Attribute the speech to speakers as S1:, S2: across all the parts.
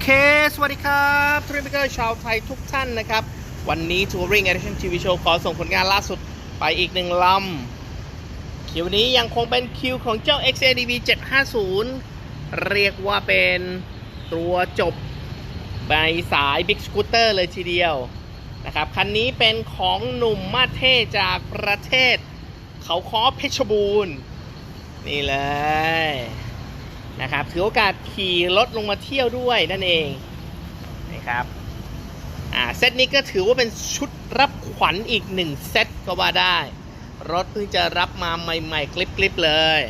S1: เค สวัสดีครับทริปเกอร์ชาวไทยทุกท่านนะครับ วันนี้ Touring Edition TV Show ขอส่งผลงานล่าสุดไปอีกหนึ่งลำ คิวนี้ยังคงเป็นคิวของเจ้า XADV 750 เรียกว่าเป็นตัวจบในสาย Big Scooter เลยทีเดียวนะครับ คันนี้เป็นของหนุ่มมาเท่จากประเทศ เขาค้อเพชรบูรณ์ นี่เลย นะครับถือโอกาสขี่รถลงมาเที่ยวด้วยนั่นเองนะครับอ่าเซตนี้ก็ถือว่าเป็นชุดรับขวัญอีกหนึ่งเซตก็ว่าได้ รถเพิ่งจะรับมาใหม่ๆ คลิปๆเลย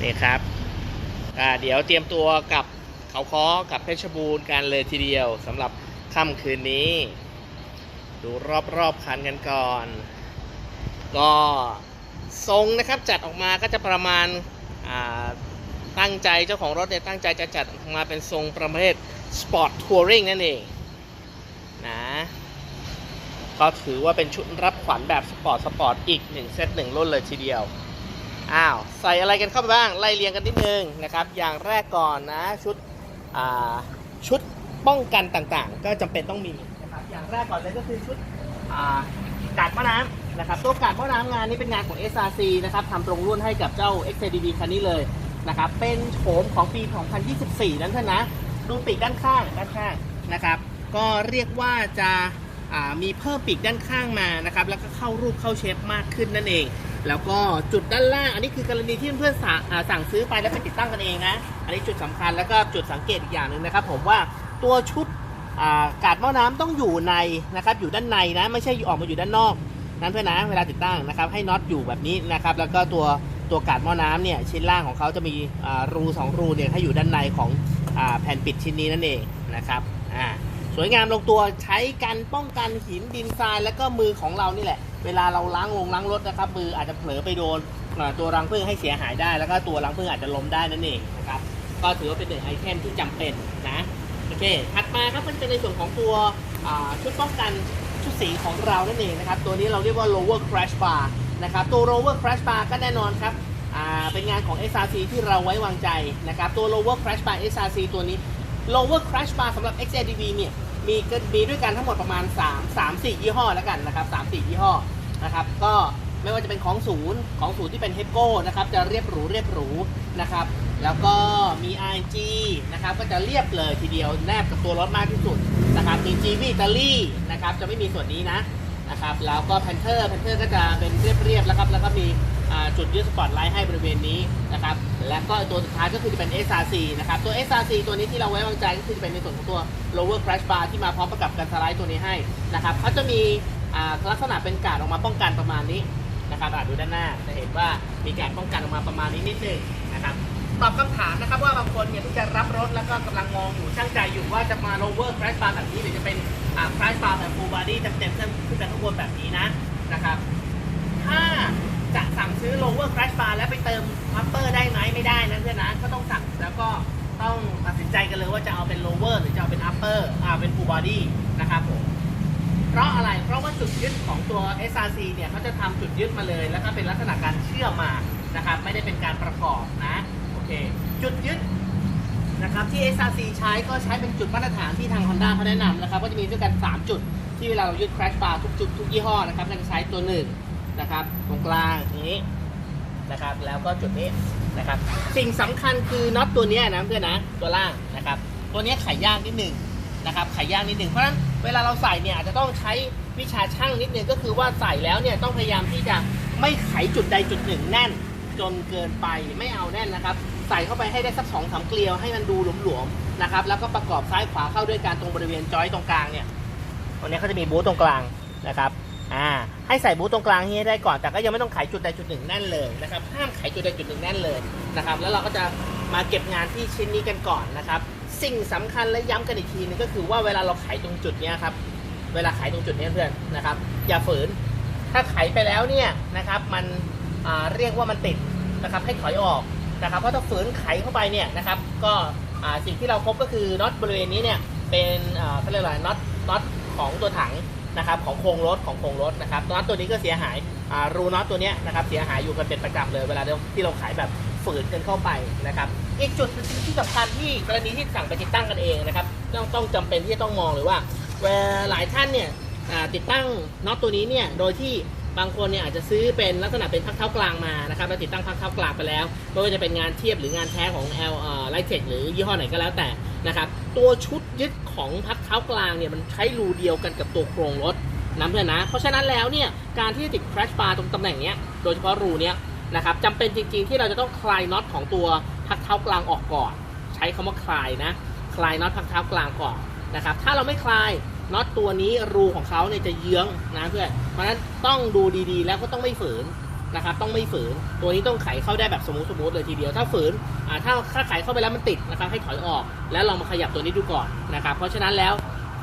S1: นี่ครับอ่าเดี๋ยวเตรียมตัวกับเขาค้อกับเพชรบูรณ์กันเลยทีเดียวสำหรับค่ำคืนนี้ ดูรอบๆคันกันก่อน ก็ทรงนะครับจัดออกมาก็จะประมาณ ตั้งใจเจ้าของรถเนี่ยตั้งใจจะจัดมาเป็นทรงประเภทสปอร์ตทัวริงนั่นเองนะก็ถือว่าเป็นชุดรับขวัญแบบสปอร์ตสปอร์ตอีกหนึ่งเซตหนึ่งรุ่นเลยทีเดียวอ้าวใส่อะไรกันเข้าไปบ้างไล่เรียงกันนิดนึงนะครับ อย่างแรกก่อนนะชุดชุดป้องกันต่างๆ ก็จำเป็นต้องมีนะครับอย่างแรกก่อนเลยก็คือชุดกาดม้อน้ำ นะครับตัวกาดหม้อน้ำงานนี้เป็นงานของ SRC นะครับทำตรงรุ่นให้กับเจ้า XADV คันนี้เลยนะครับเป็นโฉมของปี 2024 นั้นเถอะนะดูปีกด้านข้างด้านข้างนะครับ ก็เรียกว่าจะามีเพิ่มปีกด้านข้างมานะครับแล้วก็เข้ารูปเข้าเชฟมากขึ้นนั่นเอง แล้วก็จุดด้านล่าง อันนี้คือกรณีที่เพื่อนๆส,สั่งซื้อไปแล้วไปติดตั้งกันเองนะอันนี้จุดสำคัญแล้วก็จุดสังเกตอีกอย่างหนึ่งนะครับ ผมว่าตัวชุดากาดหม้อน้ำต้องอยู่ในนะครับอยู่ด้านในนะไม่ใช่ออกมาอยู่ด้านนอก นั้นเพื่อนนะเวลาติดตั้งนะครับ ให้น็อตอยู่แบบนี้นะครับ แล้วก็ตัวตัวกาดหม้อน้ำเนี่ยชิ้นล่างของเขาจะมีรูสองรูเนี่ยให้อยู่ด้านในของอแผ่นปิดชิ้นนี้นั่นเองนะครับอ่าสวยงามลงตัวใช้กันป้องกันหินดินทรายแล้วก็มือของเรานี่แหละ เวลาเราล้างวงล้างรถนะครับ มืออาจจะเผลอไปโดนตัวรังผึ้งให้เสียหายได้ แล้วก็ตัวรังผึ้งอาจจะล้มได้นั่นเองนะครับก็ถือว่าเป็นหนึ่งไอเทมที่จำเป็นนะโอเคถัดมาครับมันเป็นในส่วนของตัวชุดป้องกัน ชุดสีของเรานั่นเองนะครับ ตัวนี้เราเรียกว่า lower crash bar นะครับตัว lower crash bar ก็แน่นอนครับเป็นงานของ SRC ที่เราไว้วางใจนะครับตัว lower crash bar SRC ตัวนี้ lower crash bar สำหรับ XADV เนี่ยมีมีด้วยกันทั้งหมดประมาณ 3 3 4 ยี่ห้อแล้วกันนะครับ3 4 ยี่ห้อนะครับก็ไม่ว่าจะเป็นของศูนย์ของศูนย์ที่เป็น HEPCO นะครับจะเรียบหรูเรียบหรูนะครับ แล้วก็มี RNG นะครับก็จะเรียบเลยทีเดียวแนบกับตัวรถมากที่สุดนะครับมี GV อิตาลีนะครับจะไม่มีส่วนนี้นะนะครับแล้วก็แพนเทอร์แพนเทอร์ก็จะเป็นเรียบๆแล้วครับแล้วก็มีจุดยึดสปอตไลท์ให้บริเวณนี้นะครับแล้วก็ตัวสุดท้ายก็คือจะเป็น SRC นะครับตัว SRC ตัวนี้ที่เราไว้วางใจก็คือจะเป็นในส่วนของตัว lower crash bar ที่มาพร้อมประกับกันสไลด์ตัวนี้ให้นะครับเขาจะมีลักษณะเป็นการดออกมาป้องกันประมาณนี้นะครับดูด้านหน้าจะเห็นว่ามีการป้องกันออกมาประมาณนี้นิดนึงนะครับ ตอบคำถามนะครับว่าบางคนเนี่ยที่จะรับรถแล้วก็กำลังมองอยู่ช่างใจอยู่ว่าจะมา lower crash bar แบบนี้หรือจะเป็นอ่า crash bar แบบ full body เต็มๆขึ้นไปข้างบนแบบนี้นะนะครับ ถ้าจะสั่งซื้อ lower crash bar แล้วไปเติม upper ได้ไหมไม่ได้นะเพื่อนนะก็ต้องสั่งแล้วก็ต้องตัดสินใจกันเลยว่าจะเอาเป็น lower หรือจะเอาเป็น upper อ่าเป็น full body นะครับผมเพราะอะไร เพราะว่าจุดยึดของตัว SRC เนี่ยเขาจะทำจุดยึดมาเลย แล้วก็เป็นลักษณะการเชื่อมมานะครับ ไม่ได้เป็นการประกอบนะ จุดยึดนะครับที่ SRC ใช้ก็ใช้เป็นจุดมาตรฐานที่ทาง Honda เขาแนะนำนะครับก็จะมีด้วยกัน 3 จุดที่เวลาเรายึด crash bar ทุกจุดทุกยี่ห้อนะครับเราจะใช้ตัวหนึ่งนะครับตรงกลางอย่างนี้นะครับแล้วก็จุดนี้นะครับสิ่งสำคัญคือน็อตตัวนี้นะเพื่อนนะตัวล่างนะครับตัวนี้ไขยากนิดหนึ่งนะครับไขยางนิดหนึ่งเพราะฉะนั้นเวลาเราใส่เนี่ยอาจจะต้องใช้วิชาช่างนิดนึงก็คือว่าใส่แล้วเนี่ยต้องพยายามที่จะไม่ไขจุดใดจุดหนึ่งแน่น จนเกินไปไม่เอาแน่นนะครับ ใส่เข้าไปให้ได้สักสองสามเกลียวให้มันดูหลวมๆนะครับ แล้วก็ประกอบซ้ายขวาเข้าด้วยการตรงบริเวณจอยตรงกลางเนี่ยตัวนี้เขาจะมีบูธตรงกลางนะครับอ่าให้ใส่บูธตรงกลางให้ได้ก่อนแต่ก็ยังไม่ต้องไขจุดใดจุดหนึ่งแน่นเลยนะครับห้ามไขจุดใดจุดหนึ่งแน่นเลยนะครับ แล้วเราก็จะมาเก็บงานที่ชิ้นนี้กันก่อนนะครับ สิ่งสำคัญและย้ำกันอีกทีนึงก็คือว่าเวลาเราไขตรงจุดเนี้ยครับเวลาไขตรงจุดเนี้ยเพื่อนนะครับ อย่าฝืนถ้าไขไปแล้วเนี่ยนะครับมันเรียกว่ามันติด นะครับให้ถอยออกนะครับเพราะถ้าฝืนไขเข้าไปเนี่ยนะครับก็สิ่งที่เราพบก็คือน็อตบริเวณนี้เนี่ยเป็นอ่าเขาเรียกอะไรน็อตน็อตของตัวถังนะครับของโครงรถของโครงรถนะครับน็อตตัวนี้ก็เสียหายรูน็อตตัวเนี้ยนะครับเสียหายอยู่กันเป็นประจำเลยเวลาที่เราขายแบบฝืนกันเข้าไปนะครับอีกจุดที่สำคัญที่กรณีที่สั่งไปติดตั้งกันเองนะครับต้องต้องจำเป็นที่จะต้องมองเลยว่าเวลาหลายท่านเนี่ยติดตั้งน็อตตัวนี้เนี่ยโดยที่ บางคนเนี่ยอาจจะซื้อเป็นลักษณะเป็นพักเท้ากลางมานะครับแล้วติดตั้งพักเท้ากลางไปแล้วไม่ว่าจะเป็นงานเทียบหรืองานแท้ของ L เอ่อ Litex หรือยี่ห้อไหนก็แล้วแต่นะครับตัวชุดยึดของพักเท้ากลางเนี่ยมันใช้รูเดียวกันกับตัวโครงรถนะเพื่อนนะ เพราะฉะนั้นแล้วเนี่ยการที่ติด crash bar ตรงตำแหน่งเนี้ยโดยเฉพาะรูเนี้ยนะครับจำเป็นจริง ๆ ที่เราจะต้องคลายน็อตของตัวพักเท้ากลางออกก่อน ใช้คำว่าคลายนะคลายน็อตพักเท้ากลางก่อนนะครับถ้าเราไม่คลาย น็อตตัวนี้รูของเขาเนี่ยจะเยื้องนะเพื่อนเพราะนั้นต้องดูดีๆ แล้วก็ต้องไม่ฝืนนะครับ ต้องไม่ฝืน ตัวนี้ต้องไขเข้าได้แบบสมูทสมูทเลยทีเดียว ถ้าฝืนอ่าถ้าถ้าไขเข้าไปแล้วมันติดนะครับ ให้ถอยออก แล้วลองมาขยับตัวนี้ดูก่อนนะครับ เพราะฉะนั้นแล้ว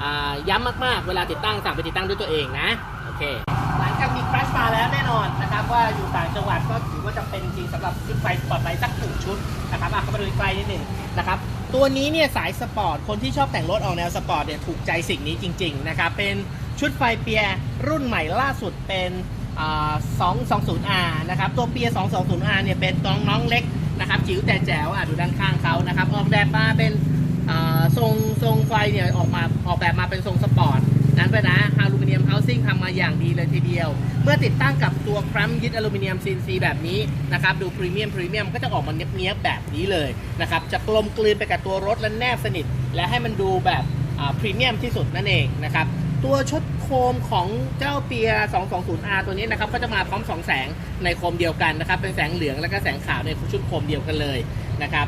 S1: อ่าย้ำมากๆ เวลาติดตั้งสั่งไปติดตั้งด้วยตัวเองนะ โอเค หลังจากมีคราชมาแล้วแน่นอนนะครับ ว่าอยู่ต่างจังหวัดก็ถือว่าจำเป็นจริงสำหรับชุดไฟสปอร์ตไลท์สักหนึ่งชุดนะครับอะเข้ามาดูไฟนิดหนึ่งนะครับ ตัวนี้เนี่ยสายสปอร์ต คนที่ชอบแต่งรถออกแนวสปอร์ตเนี่ยถูกใจสิ่งนี้จริง ๆ นะครับ เป็นชุดไฟเปียร์รุ่นใหม่ล่าสุดเป็น 220R นะครับ ตัวเปียร์ 220R เนี่ยเป็นน้องน้องเล็กนะครับจิ๋วแต่แจ๋วอะดูด้านข้างเขานะครับ ออกแบบมาเป็นทรงทรงไฟเนี่ยออกมาออกแบบมาเป็นทรงสปอร์ต นั้นไปนะอลูมิเนียมเฮาซิ่งทำมาอย่างดีเลยทีเดียว เมื่อติดตั้งกับตัวครัมยึดอลูมิเนียมซีนซีแบบนี้นะครับดูพรีเมียมพรีเมียมก็จะออกมาเนี้ยบๆแบบนี้เลยนะครับจะกลมกลืนไปกับตัวรถและแนบสนิท และให้มันดูแบบพรีเมียมที่สุดนั่นเองนะครับตัวชุดโคมของเจ้าเปีย 220R ตัวนี้นะครับก็จะมาพร้อม 2 แสงในโคมเดียวกันนะครับเป็นแสงเหลืองและก็แสงขาวในชุดโคมเดียวกันเลยนะครับ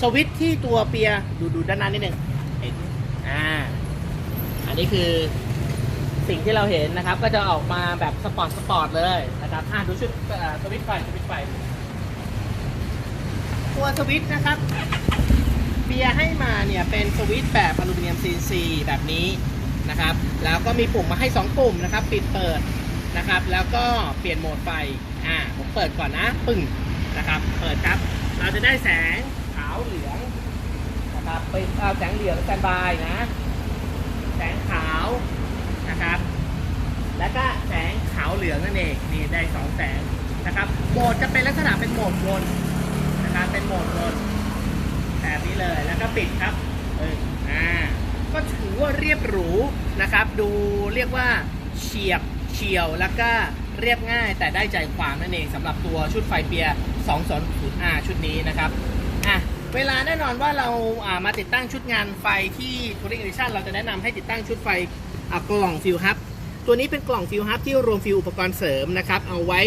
S1: สวิตที่ตัวเปียดูดูด้านหน้านิดนึงเห็นอ่า นนี้คือสิ่งที่เราเห็นนะครับ ก็จะออกมาแบบสปอร์ตสปอร์ตเลยนะครับอ่าดูชุดสวิตไฟสวิตไฟ ตัวสวิตนะครับเบียร์ให้มาเนี่ยเป็นสวิตแบบอลูมิเนียม CNC แบบนี้นะครับ แล้วก็มีปุ่มมาให้ 2 ปุ่มนะครับ ปิดเปิดนะครับ แล้วก็เปลี่ยนโหมดไฟ อ่า ผมเปิดก่อนนะ ปึ้งนะครับ เปิดครับ เราจะได้แสงขาวเหลืองนะครับ เป็นเอาแสงเหลืองสแตนบายนะ แสงขาวนะครับ แล้วก็แสงขาวเหลืองนั่นเองนี่ได้สองแสงนะครับโหมดจะเป็นลักษณะเป็นโหมดวนนะครับเป็นโหมดวนแบบนี้เลยแล้วก็ปิดครับเอออ่าก็ถือว่าเรียบหรูนะครับ ดูเรียกว่าเฉียบเฉียวแล้วก็เรียบง่ายแต่ได้ใจความนั่นเองสำหรับตัวชุดไฟเปีย 220R ชุดนี้นะครับ เวลาแน่นอนว่าเราอ่ามาติดตั้งชุดงานไฟที่ Touring Edition เราจะแนะนำให้ติดตั้งชุดไฟอะกล่องฟิลฮับตัวนี้เป็นกล่องฟิลฮับที่รวมฟิลอุปกรณ์เสริมนะครับเอาไว้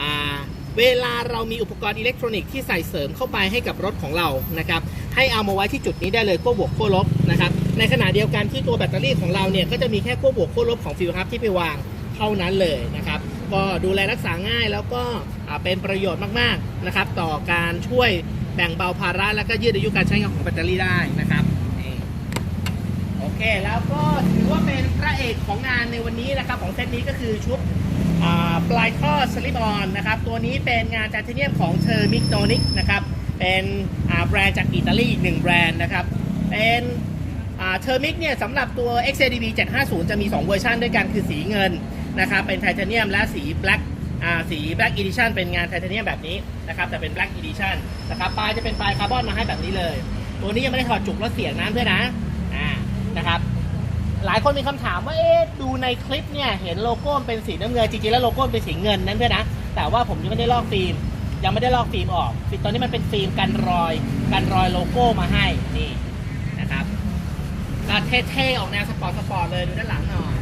S1: อ่าเวลาเรามีอุปกรณ์อิเล็กทรอนิกส์ที่ใส่เสริมเข้าไปให้กับรถของเรานะครับให้เอามาไว้ที่จุดนี้ได้เลยขั้วบวกขั้วลบนะครับในขณะเดียวกันที่ตัวแบตเตอรี่ของเราเนี่ยก็จะมีแค่ขั้วบวกขั้วลบของฟิลฮับที่ไปวาง เท่านั้นเลยนะครับ ก็ดูแลรักษาง่ายแล้วก็อ่าเป็นประโยชน์มากๆนะครับ ต่อการช่วย บ่งเบาภาระแล้วก็ยืดอายุการใช้งานของแบตเตอรี่ได้นะครับโอเคแล้วก็ถือว่าเป็นพระเอกของงานในวันนี้นะครับ ของเซตนี้ก็คือชุดปลายท่อสลิปออนนะครับ ตัวนี้เป็นงานไทเทเนียมของเทอร์มิกโนนิกนะครับ เป็นแบรนด์จากอิตาลีอีกหนึ่งแบรนด์นะครับ เป็นเทอร์มิกเนี่ยสำหรับตัว XADV 750 จะมี 2 เวอร์ชันด้วยกันคือสีเงินนะครับ เป็นไทเทเนียมและสี Black สี Black Edition เป็นงานไทเทเนียมแบบนี้นะครับแต่เป็น Black Edition นะครับปลายจะเป็นปลายคาร์บอนมาให้แบบนี้เลย ตัวนี้ยังไม่ได้ถอดจุกลดเสียงนะเพื่อนนะอ่านะครับหลายคนมีคำถามว่าเอ๊ะดูในคลิปเนี่ยเห็นโลโก้เป็นสีน้ำเงินจริงๆแล้วโลโก้เป็นสีเงินนั่นเพื่อนนะ แต่ว่าผมยังไม่ได้ลอกฟิล์มยังไม่ได้ลอกฟิล์มออกตอนนี้มันเป็นฟิล์มกันรอยกันรอยโลโก้มาให้นี่นะครับก็เท่ๆออกแนวสปอร์ตสปอร์ตเลยดูด้านหลังหน่อย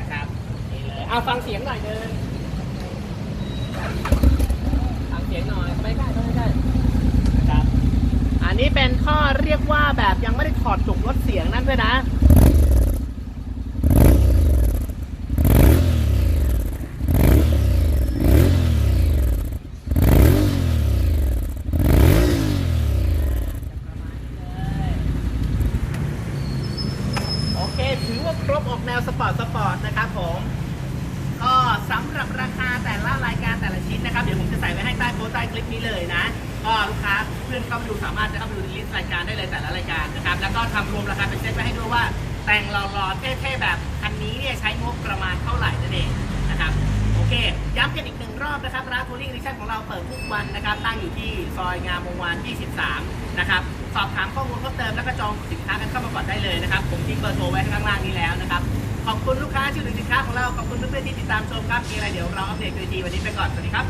S1: นะครับนี่เลยเอาฟังเสียงหน่อยนึง ฟังเสียงหน่อยไม่ใกล้ไม่ใกล้นะครับ อันนี้เป็นท่อเรียกว่าแบบยังไม่ได้ถอดจุกลดเสียงนั่นด้วยนะโอเคถือว่าครบออกแนวสปอร์ตสปอร์ตนะครับผม ก็สำหรับราคาแต่ละรายการแต่ละชิ้นนะครับเดี๋ยวผมจะใส่ไว้ให้ใต้โพสต์ใต้คลิปนี้เลยนะก็ลูกค้าเพื่อนเข้ามาดูสามารถจะเข้ามาดูลิสต์รายการได้เลยแต่ละรายการนะครับแล้วก็ทำรวมราคาเป็นเซ็ตไว้ให้ด้วยว่า แต่งหล่อๆเท่ๆแบบคันนี้เนี่ยใช้งบประมาณเท่าไหร่นั่นเองนะครับโอเค ย้ำกันอีกหนึ่งรอบนะครับร้านทัวริงดิชั่นของเราเปิดทุกวันนะครับตั้งอยู่ที่ซอยงามวงวาน 23 นะครับสอบถามข้อมูลเพิ่มเติมแล้วก็จองสินค้ากันเข้ามาก่อนได้เลยนะครับผมทิ้งเบอร์โทรไว้ข้างล่างนี้แล้วนะครับ ขอบคุณลูกค้าชื่อหนึ่งสินค้าของเรา ขอบคุณเพื่อนๆที่ติดตามชมครับ มีอะไรเดี๋ยวเราอัปเดตกันทีวันนี้ไปก่อน สวัสดีครับ